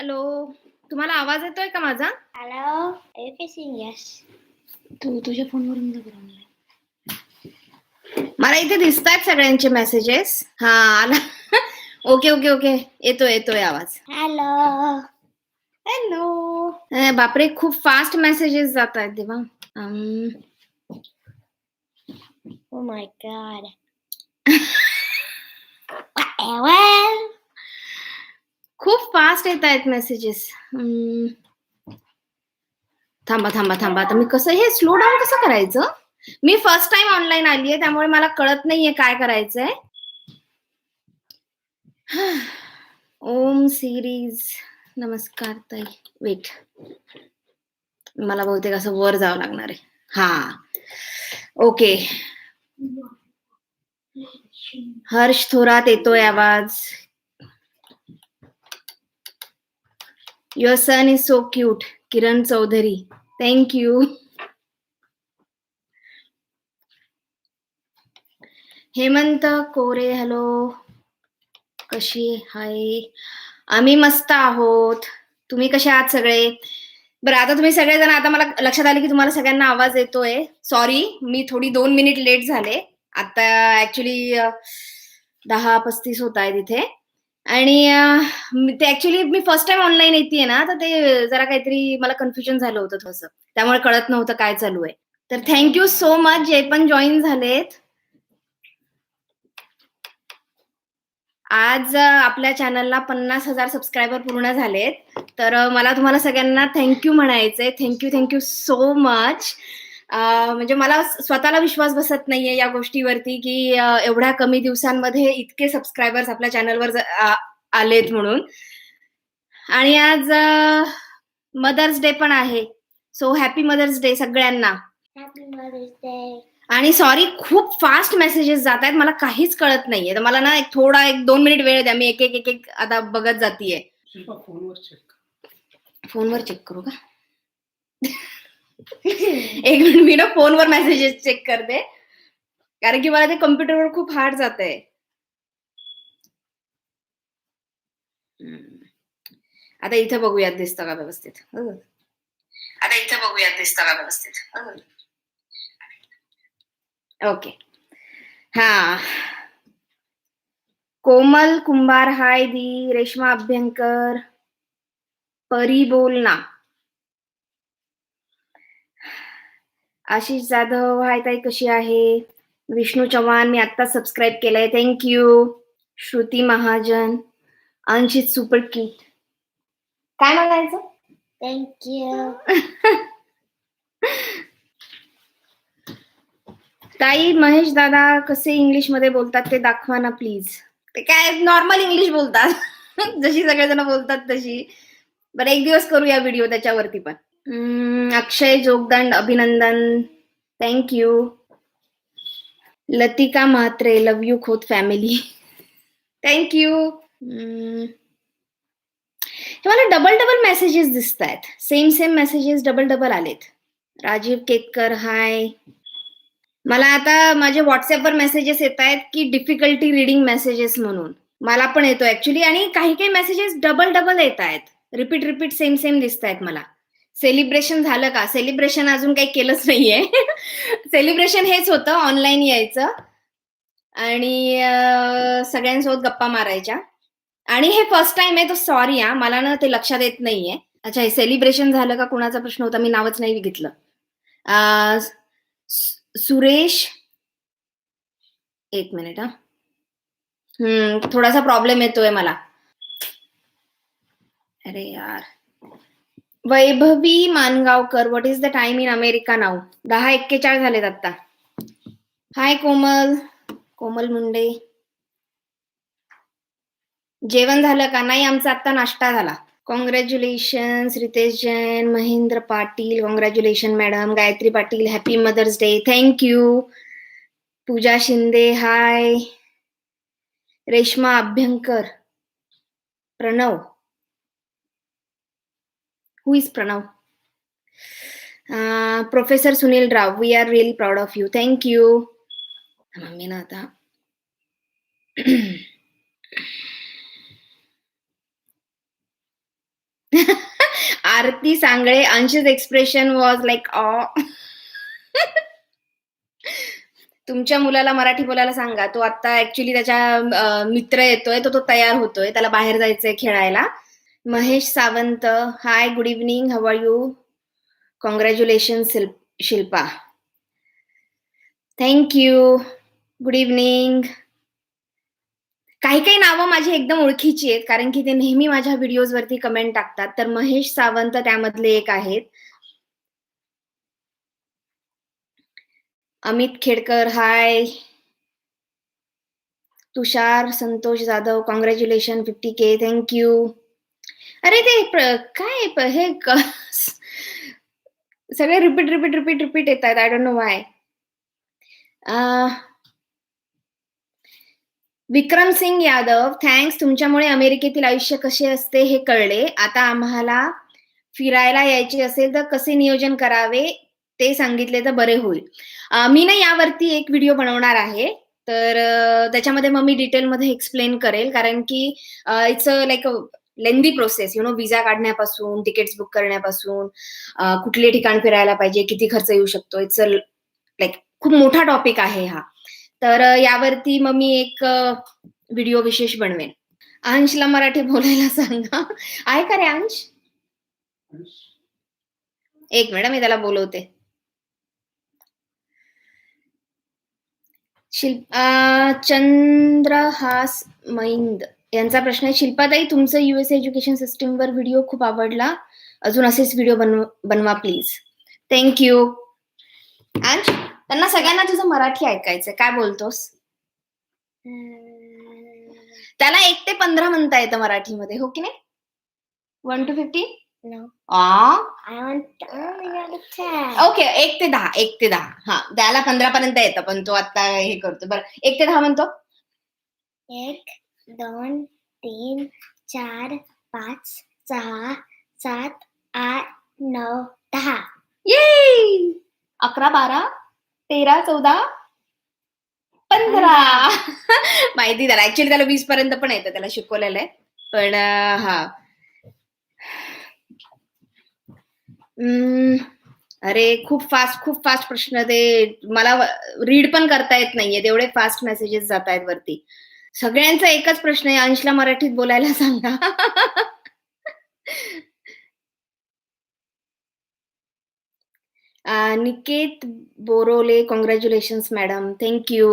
Hello तुम्हाला आवाज येतोय का माझा kissing? Yes. तू तुझ्या फोनवरून. मला इथे दिसत आहेत सगळ्यांचे मेसेजेस हा आला ओके ओके ओके येतोय येतोय आवाज Hello. हॅलो बापरे खूप फास्ट मेसेजेस जात आहेत देवा um, Oh my god. well, खूप फास्ट येत आहेत मेसेजेस थांबा थांबा थांबा. आता मी कसं हे स्लो डाऊन कसं करायचं? मी फर्स्ट टाइम ऑनलाईन आली आहे त्यामुळे मला कळत नाहीये काय करायचंय. ओम सिरीज नमस्कार ताई. वेट मला बहुतेक असं वर जावं लागणार आहे. हा. ओके हर्ष थोरात येतोय आवाज. Your son is so cute Kiran Chaudhari thank you Hemant Kore hello कशी हाय आम्ही मस्त आहोत तुम्ही कसे आहात सगळे बरं आता तुम्ही सगळेजण आता मला लक्षात आले की तुम्हाला सगळ्यांना आवाज येतोय सॉरी मी थोडी दोन मिनिट लेट झाले आता ऍक्च्युली दहा पस्तीस होत आहे तिथे आणि ते ऍक्च्युली मी फर्स्ट टाइम ऑनलाईन येते ना तर ते जरा काहीतरी मला कन्फ्युजन झालं होतं थोडंसं. त्यामुळे कळत नव्हतं काय चालू आहे. तर थँक्यू सो मच जे पण जॉईन झालेत. आज आपल्या चॅनलला पन्नास हजार सबस्क्रायबर पूर्ण झालेत. तर मला तुम्हाला सगळ्यांना थँक्यू म्हणायचंय. थँक्यू थँक्यू सो मच म्हणजे मला स्वतःला विश्वास बसत नाहीये या गोष्टीवरती की एवढ्या कमी दिवसांमध्ये इतके सबस्क्रायबर्स आपल्या चॅनलवर आलेत म्हणून. आणि आज मदर्स डे पण आहे. सो हॅपी मदर्स डे सगळ्यांना. आणि सॉरी खूप फास्ट मेसेजेस जात आहेत. मला काहीच कळत नाहीये. तर मला ना एक थोडा एक दोन मिनिट वेळ द्या. मी एक एक एक एक आता बघत जातीये. शिल्पा फोनवर चेक फोनवर चेक करू का? एक मिनिट मी ना फोनवर मेसेजेस चेक करते. कारण की मला ते कम्प्युटरवर खूप हार्ड जात आहे आता इथं बघूयात दिसतं का व्यवस्थित? आता इथं बघूयात दिसतं का व्यवस्थित? ओके हा. कोमल कुंभार हाय दी रेश्मा अभ्यंकर परी बोलना. आशिष जाधव हाय ताई कशी आहे? विष्णू चव्हाण मी आता सबस्क्राईब केलंय. Thank you Shruti Mahajan Anshit super cute काय म्हणायचं? You. ताई महेश दादा कसे इंग्लिशमध्ये बोलतात ते दाखवा ना प्लीज ते काय नॉर्मल इंग्लिश बोलतात. जशी सगळेजण बोलतात तशी. बरं एक दिवस करूया व्हिडिओ त्याच्यावरती पण. अक्षय जोगदंड अभिनंदन thank you Latika Mhatre love you Khot family thank you हे मला डबल डबल मेसेजेस दिसत आहेत same same messages double double आलेत. राजीव केतकर हाय मला आता माझे व्हॉट्सअपवर मेसेजेस येत आहेत की डिफिकल्टी रिडिंग मेसेजेस म्हणून. मला पण येतो ऍक्च्युली आणि काही काही मेसेजेस डबल डबल येत आहेत रिपीट रिपीट सेम सेम दिसत आहेत मला. सेलिब्रेशन झालं का? सेलिब्रेशन अजून काही केलंच नाहीये. सेलिब्रेशन हेच होतं ऑनलाईन यायचं. आणि सगळ्यांसोबत गप्पा मारायच्या. आणि हे फर्स्ट टाइम आहे तो सॉरी हा. मला ना ते लक्षात येत नाहीये. अच्छा हे सेलिब्रेशन झालं का? कुणाचा प्रश्न होता? मी नावच नाही घेतलं सुरेश? एक मिनिट हा. हम्म थोडासा प्रॉब्लेम येतोय मला. अरे यार. Vaibhavi Mangaonkar what is the time in America नाव दहा एक्केचाळीस झालेत आता हाय कोमल. कोमल मुंडे. जेवण झालं का? नाही आमचा आता नाश्ता झाला. Congratulation Ritesh Jain Mahendra Patil. Congratulation madam Gayatri Patil happy mother's day thank you Pooja Shinde hi Reshma Abhyankar. Pranav. Who is Pranav professor Sunil Rao Rao, are are really of you you. Thank ना आता Aarti Sangle Anshaj expression was like तुमच्या मुलाला मराठी बोलायला सांगा. तो आता actually त्याच्या मित्र येतोय तो तो तयार होतोय. त्याला बाहेर जायचंय खेळायला. Mahesh Sawant hi good evening how are you congratulation Shilpa thank you good evening काही काही नावं माझी एकदम ओळखीची आहेत कारण की ते नेहमी माझ्या व्हिडिओज वरती कमेंट टाकतात. तर महेश सावंत त्यामधले एक आहेत. Amit Khedkar hi Tushar Santosh Jadhav congratulation fifty K thank you अरे ते काय हे क- सगळे रिपीट रिपीट रिपीट रिपीट येत आहेत I don't know why Vikram Singh Yadav thanks तुमच्यामुळे अमेरिकेतील आयुष्य कसे असते हे कळले. आता आम्हाला फिरायला यायचे असेल तर कसे नियोजन करावे ते सांगितले तर बरे होईल. मी ना यावरती एक व्हिडिओ बनवणार आहे. तर त्याच्यामध्ये मग मी डिटेलमध्ये एक्सप्लेन करेल. कारण की it's like lengthy process you know visa काढण्यापासून tickets book करण्यापासून कुठले ठिकाण फिरायला पाहिजे किती खर्च येऊ शकतो इट्स लाईक खूप मोठा टॉपिक आहे हा. तर यावरती मग मी एक व्हिडिओ विशेष बनवेन. अंशला मराठी बोलायला सांगा. आहे का रे अंश? एक मिनिट मी त्याला बोलवते. शिल्प चंद्रहास मैंद यांचा प्रश्न आहे. शिल्पाताई तुमचं युएस एज्युकेशन सिस्टीमवर व्हिडिओ खूप आवडला. अजून असेच व्हिडिओ बनव बनवा प्लीज थँक्यू अंश त्यांना सगळ्यांना तुझं मराठी ऐकायचं काय बोलतोस? त्याला एक ते पंधरा म्हणता येतं मराठीमध्ये. हो की नाही? One two fifty. ओके एक ते दहा एक ते दहा. हा त्याला पंधरा पर्यंत येतं पण तो आता हे करतो. बरं एक ते दहा म्हणतो. एक दोन तीन चार पाच सहा सात आठ नऊ दहा. ये अकरा बारा तेरा चौदा पंधरा. माहिती त्याला. ऍक्च्युली त्याला वीस पर्यंत पण येतं. त्याला शिकवलेलं आहे. पण हा. अरे खूप फास्ट खूप फास्ट प्रश्न ते मला रीड पण करता येत नाहीये. तेवढे फास्ट मेसेजेस जात आहेत वरती. सगळ्यांचा एकच प्रश्न आहे अंशला मराठीत बोलायला सांगा. Niket Borole congratulations madam thank you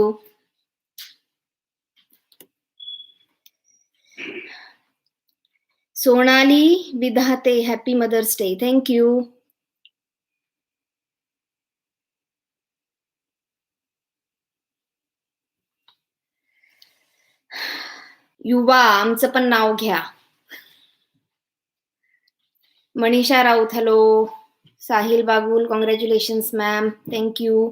Sonali Vidhate happy mother's day thank you Yuva आमचं पण नाव घ्या. Manisha Raut hello Sahil Bagul congratulation ma'am thank you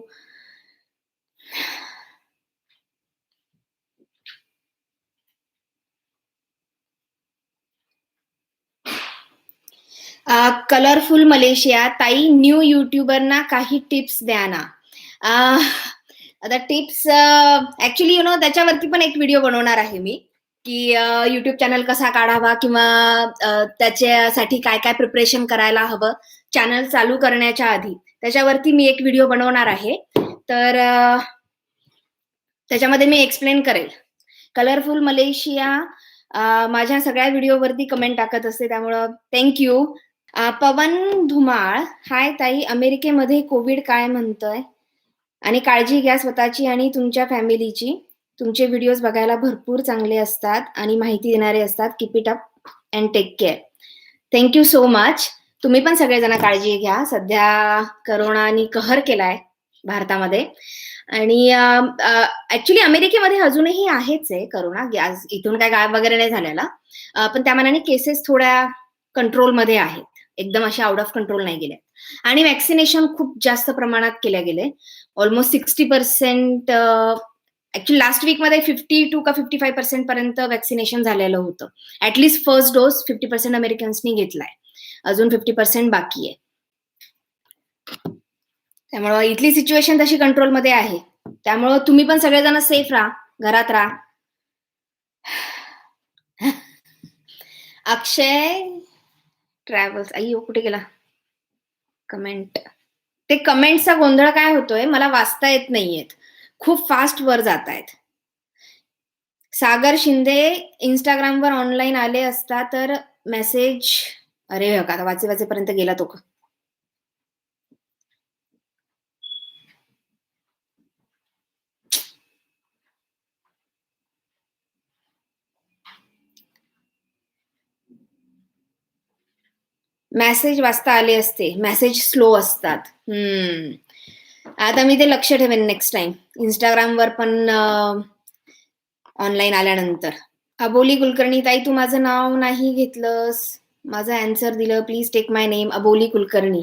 colourful Malaysia ताई न्यू युट्यूबरना काही टिप्स द्या ना. आता टिप्स ऍक्च्युली यु नो त्याच्यावरती पण एक व्हिडिओ बनवणार आहे मी. की युट्यूब चॅनल कसा काढावा किंवा त्याच्यासाठी काय काय प्रिपरेशन करायला हवं? चॅनल चालू करण्याच्या आधी. त्याच्यावरती मी एक व्हिडिओ बनवणार आहे. तर त्याच्यामध्ये मी एक्सप्लेन करेल. कलरफुल मलेशिया माझ्या सगळ्या व्हिडिओवरती कमेंट टाकत असते. त्यामुळं थँक्यू पवन धुमाळ. हाय ताई. अमेरिकेमध्ये कोविड काय म्हणतोय? आणि काळजी घ्या स्वतःची आणि तुमच्या फॅमिलीची तुमचे व्हिडिओज बघायला भरपूर चांगले असतात आणि माहिती देणारे असतात. Keep it up and take care thank you so much तुम्ही पण सगळेजण काळजी घ्या. सध्या करोनाने कहर केलाय भारतामध्ये. आणि ऍक्च्युली अमेरिकेमध्ये अजूनही आहेच आहे करोना इथून काय गायब वगैरे नाही झालेला. पण त्या मानाने केसेस थोड्या कंट्रोलमध्ये आहेत. एकदम असे आउट ऑफ कंट्रोल नाही गेले आणि वॅक्सिनेशन खूप जास्त प्रमाणात केल्या गेले. Almost sixty percent actually last वीकमध्ये फिफ्टी टू का फिफ्टी फाय पर्सेंट पर्यंत वॅक्सिनेशन झालेलं होतं. At least first dose fifty percent अमेरिकन्सनी घेतलाय. अजून फिफ्टी पर्सेंट बाकी आहे. त्यामुळं इथली सिच्युएशन तशी कंट्रोलमध्ये आहे. त्यामुळं तुम्ही पण सगळेजण सेफ राहा. घरात राहा. अक्षय ट्रॅव्हल्स अय्यो कुठे गेला? कमेंट ते कमेंटचा गोंधळ काय होतोय? मला वाचता येत नाहीयेत. खूप फास्ट वर जात आहेत सागर शिंदे इंस्टाग्रामवर ऑनलाईन आले असता तर मेसेज अरे का आता वाचे वाचेपर्यंत गेला तो. का? मेसेज वाचता आले असते. मेसेज स्लो असतात. हम्म. आता मी ते लक्ष ठेवेन नेक्स्ट टाइम इंस्टाग्रामवर पण ऑनलाईन आल्यानंतर. अबोली कुलकर्णी ताई तू माझं नाव नाही घेतलंस. माझं अँसर दिलं. Please take my name Aboli Kulkarni.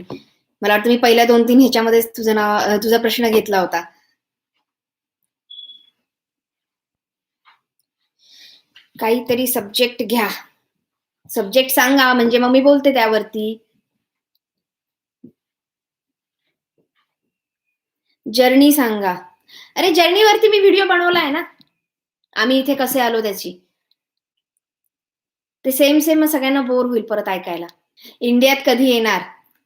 मला वाटतं मी पहिल्या दोन तीन ह्याच्यामध्येच तुझं नाव तुझा प्रश्न घेतला होता. काहीतरी सब्जेक्ट घ्या. सब्जेक्ट सांगा म्हणजे मग मी बोलते त्यावरती. जर्नी सांगा. अरे जर्नीवरती मी व्हिडिओ बनवलाय ना. आम्ही इथे कसे आलो त्याची. ते सेम सेम सगळ्यांना बोर होईल परत ऐकायला. इंडियात कधी येणार?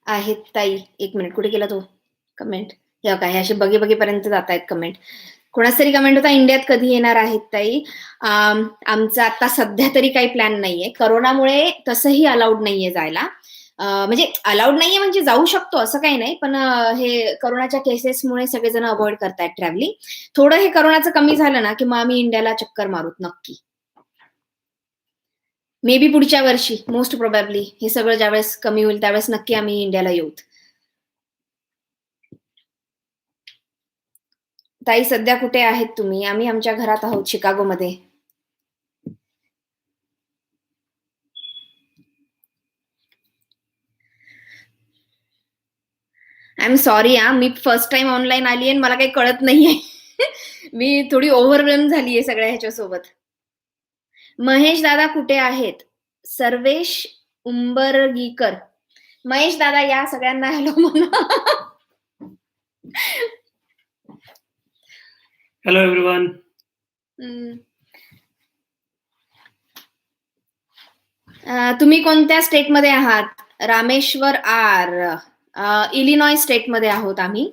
आहेत ताई एक मिनिट कुठे गेला तो? कमेंट हे काय असे बगे बगेपर्यंत जात आहेत कमेंट कोणाच तरी कमेंट होता इंडियात कधी येणार आहेत ताई? आमचा आता सध्या तरी काही प्लॅन नाहीये. करोनामुळे तसंही अलाउड नाहीये जायला. म्हणजे अलाउड नाहीये म्हणजे जाऊ शकतो असं काही नाही पण हे करोनाच्या केसेसमुळे सगळेजण अवॉइड करतायत ट्रॅव्हलिंग थोडं हे करोनाचं कमी झालं ना की मग आम्ही इंडियाला चक्कर मारूत नक्की. मे बी पुढच्या वर्षी मोस्ट प्रोबॅबली हे सगळं ज्यावेळेस कमी होईल त्यावेळेस नक्की आम्ही इंडियाला येऊत ताई सध्या कुठे आहेत तुम्ही? आम्ही आमच्या घरात आहोत शिकागोमध्ये. आय एम सॉरी हा. मी फर्स्ट टाइम ऑनलाईन आली आणि मला काही कळत नाहीये. मी थोडी ओव्हरवेल्म झालीये सगळ्या ह्याच्यासोबत. महेश दादा कुठे आहेत? सर्वेश उंबरगीकर. महेश दादा या सगळ्यांना हॅलो म्हणा. हॅलो एव्हरीवन तुम्ही कोणत्या स्टेटमध्ये आहात? रामेश्वर आर. इलिनॉय स्टेटमध्ये आहोत आम्ही.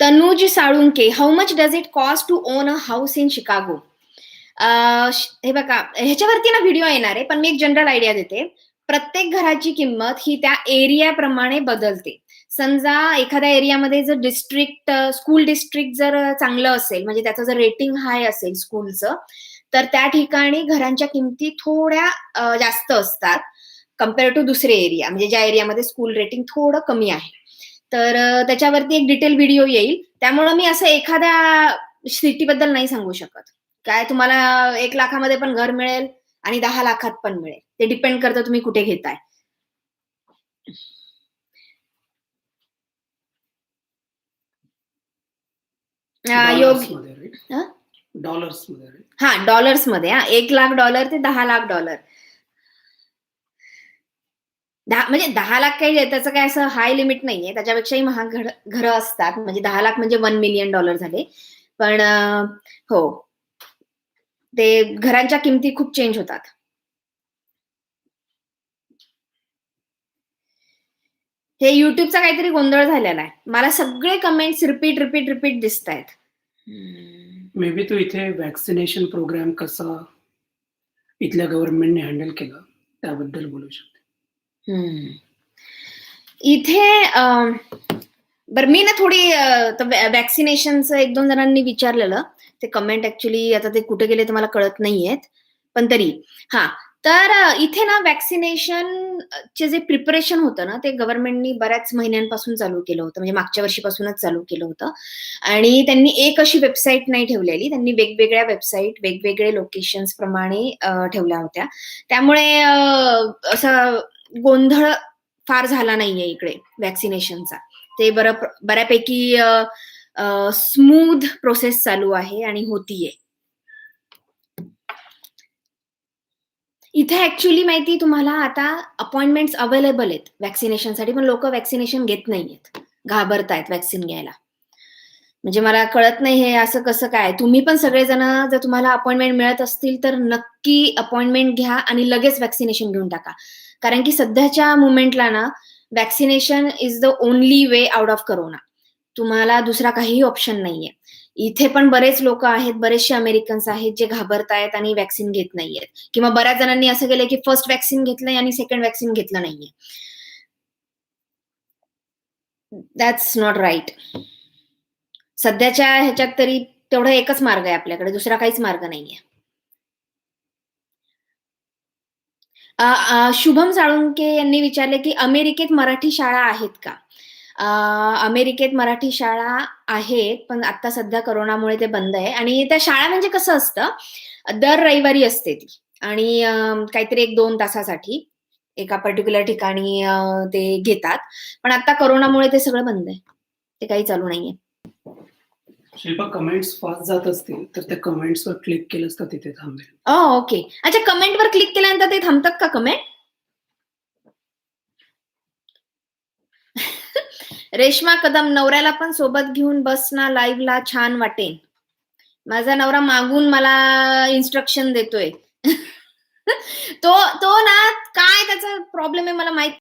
Tanuj Salunke how much does it cost to own a house in Chicago हे बघा ह्याच्यावरती ना व्हिडिओ येणार आहे पण मी एक जनरल आयडिया देते. प्रत्येक घराची किंमत ही त्या एरियाप्रमाणे बदलते. समजा एखाद्या एरियामध्ये जर डिस्ट्रिक्ट स्कूल डिस्ट्रिक्ट जर चांगलं असेल म्हणजे त्याचं जर रेटिंग हाय असेल स्कूलचं तर त्या ठिकाणी घरांच्या किमती थोड्या जास्त असतात कंपेअर टू दुसरे एरिया म्हणजे ज्या एरियामध्ये स्कूल रेटिंग थोडं कमी आहे. तर त्याच्यावरती एक डिटेल व्हिडिओ येईल. त्यामुळे मी असं एखाद्या सिटीबद्दल नाही सांगू शकत. काय तुम्हाला एक लाखामध्ये पण घर मिळेल आणि दहा लाखात पण मिळेल. ते डिपेंड करतं तुम्ही कुठे घेताय. डॉलर्समध्ये? हा? डॉलर्समध्ये right? हा? डॉलर्समध्ये हा एक लाख डॉलर ते दहा लाख डॉलर. दहा म्हणजे दहा लाख काही त्याचं काय असं हाय लिमिट नाहीये. त्याच्यापेक्षाही महाग घर घरं असतात. म्हणजे दहा लाख म्हणजे वन मिलियन डॉलर झाले. पण हो. ते घरांच्या किमती खूप चेंज होतात. हे युट्यूबचा काहीतरी गोंधळ झालेला आहे. मला सगळे कमेंट्स रिपीट रिपीट रिपीट दिसत आहेत. मे बी तू इथे वॅक्सिनेशन प्रोग्राम कसा इथल्या गव्हर्नमेंटने हँडल केला त्याबद्दल बोलू शकते. हम्म. इथे बर मी ना थोडी वॅक्सिनेशनचं एक दोन जणांनी विचारलेलं. ते कमेंट ऍक्च्युली आता ते कुठे गेले ते मला कळत नाहीयेत. पण तरी हा तर इथे ना वॅक्सिनेशन चे जे प्रिपरेशन होतं ना ते गव्हर्नमेंटनी बऱ्याच महिन्यांपासून चालू केलं होतं. म्हणजे मागच्या वर्षीपासूनच चालू केलं होतं. आणि त्यांनी एक अशी वेबसाईट नाही ठेवलेली. त्यांनी वेगवेगळ्या वेबसाईट वेगवेगळे लोकेशन्स प्रमाणे ठेवल्या होत्या. त्यामुळे असं गोंधळ फार झाला नाहीये इकडे वॅक्सिनेशनचा ते बरं बऱ्यापैकी स्मूथ प्रोसेस चालू आहे आणि होतीये. इथे ऍक्च्युली माहिती तुम्हाला आता अपॉइंटमेंट्स अवेलेबल आहेत वॅक्सिनेशनसाठी पण लोक वॅक्सिनेशन घेत नाहीयेत. घाबरतायत वॅक्सिन घ्यायला. म्हणजे मला कळत नाही हे असं कसं काय तुम्ही पण सगळेजण जर तुम्हाला अपॉइंटमेंट मिळत असतील तर नक्की अपॉइंटमेंट घ्या आणि लगेच वॅक्सिनेशन घेऊन टाका. कारण की सध्याच्या मुवमेंटला ना vaccination is the only way out of corona तुम्हाला दुसरा काहीही ऑप्शन नाहीये. इथे पण बरेच लोक आहेत बरेचसे अमेरिकन्स आहेत जे घाबरतायत आणि वॅक्सिन घेत नाहीयेत. किंवा बऱ्याच जणांनी असं केलं की फर्स्ट वॅक्सिन घेतलंय आणि सेकंड वॅक्सिन घेतलं नाहीये. दॅट्स नॉट राईट सध्याच्या ह्याच्यात तरी तेवढा एकच मार्ग आहे आपल्याकडे दुसरा काहीच मार्ग नाहीये. शुभम साळुंके यांनी विचारले की अमेरिकेत मराठी शाळा आहेत का? अमेरिकेत मराठी शाळा आहेत पण आता सध्या करोनामुळे ते बंद आहे. आणि त्या शाळा म्हणजे कसं असतं दर रविवारी असते ती. आणि काहीतरी एक दोन तासासाठी एका पर्टिक्युलर ठिकाणी ते घेतात. पण आता करोनामुळे ते सगळं बंद आहे. ते काही चालू नाहीये. शिल्पा कमेंट्स फास्ट जात असतील तर त्या कमेंट्सवर क्लिक केलंस तर तिथे थांबेल? ओके अच्छा कमेंटवर क्लिक केल्यानंतर ते थांबतात का कमेंट रेश्मा कदम नवऱ्याला पण सोबत घेऊन बस ना लाईव्हला छान वाटेल माझा नवरा मागून मला इन्स्ट्रक्शन देतोय. तो तो ना काय त्याचा प्रॉब्लेम आहे मला माहीत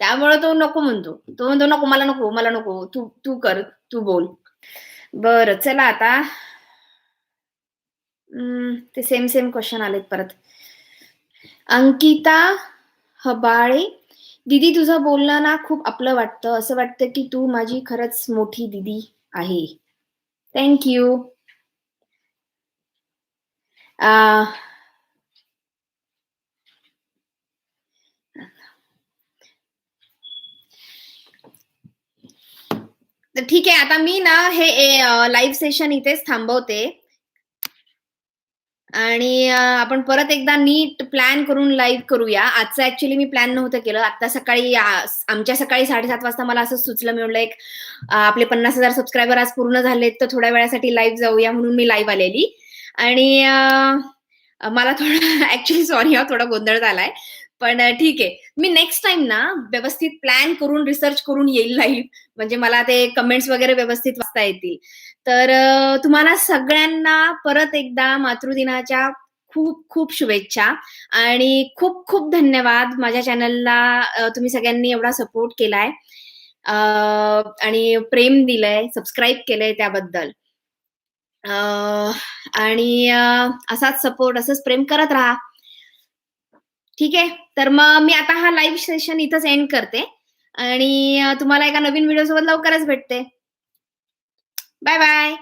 त्यामुळे तो नको म्हणतो. तो म्हणतो नको मला नको मला नको तू तू कर तू बोल. बर चला आता. ते सेम सेम क्वेश्चन आलेत परत. अंकिता हबाळे दीदी तुझं बोलणं ना खूप आपलं वाटतं. असं वाटतं की तू माझी खरंच मोठी दीदी आहे. थँक्यू ठीक आहे आता मी ना हे लाईव्ह सेशन इथेच थांबवते. आणि आपण परत एकदा नीट प्लॅन करून लाईव्ह करूया. आजचं ऍक्च्युली मी प्लॅन नव्हतं केलं. आता सकाळी आमच्या सकाळी साडेसात वाजता मला असं सुचलं मी म्हणलं एक आपले पन्नास हजार सबस्क्रायबर आज पूर्ण झालेत तर थोड्या वेळासाठी लाईव्ह जाऊया म्हणून मी लाईव्ह आलेली. आणि मला थोडं ऍक्च्युली सॉरी हा थोडा गोंधळ झालाय. पण ठीक आहे. मी नेक्स्ट टाइम ना व्यवस्थित प्लॅन करून रिसर्च करून येईल लाईव्ह म्हणजे मला ते कमेंट्स वगैरे व्यवस्थित वाचता येतील. तर तुम्हाला सगळ्यांना परत एकदा मातृदिनाच्या खूप खूप शुभेच्छा. आणि खूप खूप धन्यवाद माझ्या चॅनलला तुम्ही सगळ्यांनी एवढा सपोर्ट केलाय. आणि प्रेम दिलंय सबस्क्राईब केलंय त्याबद्दल. आणि असाच सपोर्ट असंच प्रेम करत राहा. ठीक आहे? तर मग मी आता हा लाईव्ह सेशन इथंच एंड करते. आणि तुम्हाला एका नवीन व्हिडिओ सोबत लवकरच भेटते. Bye bye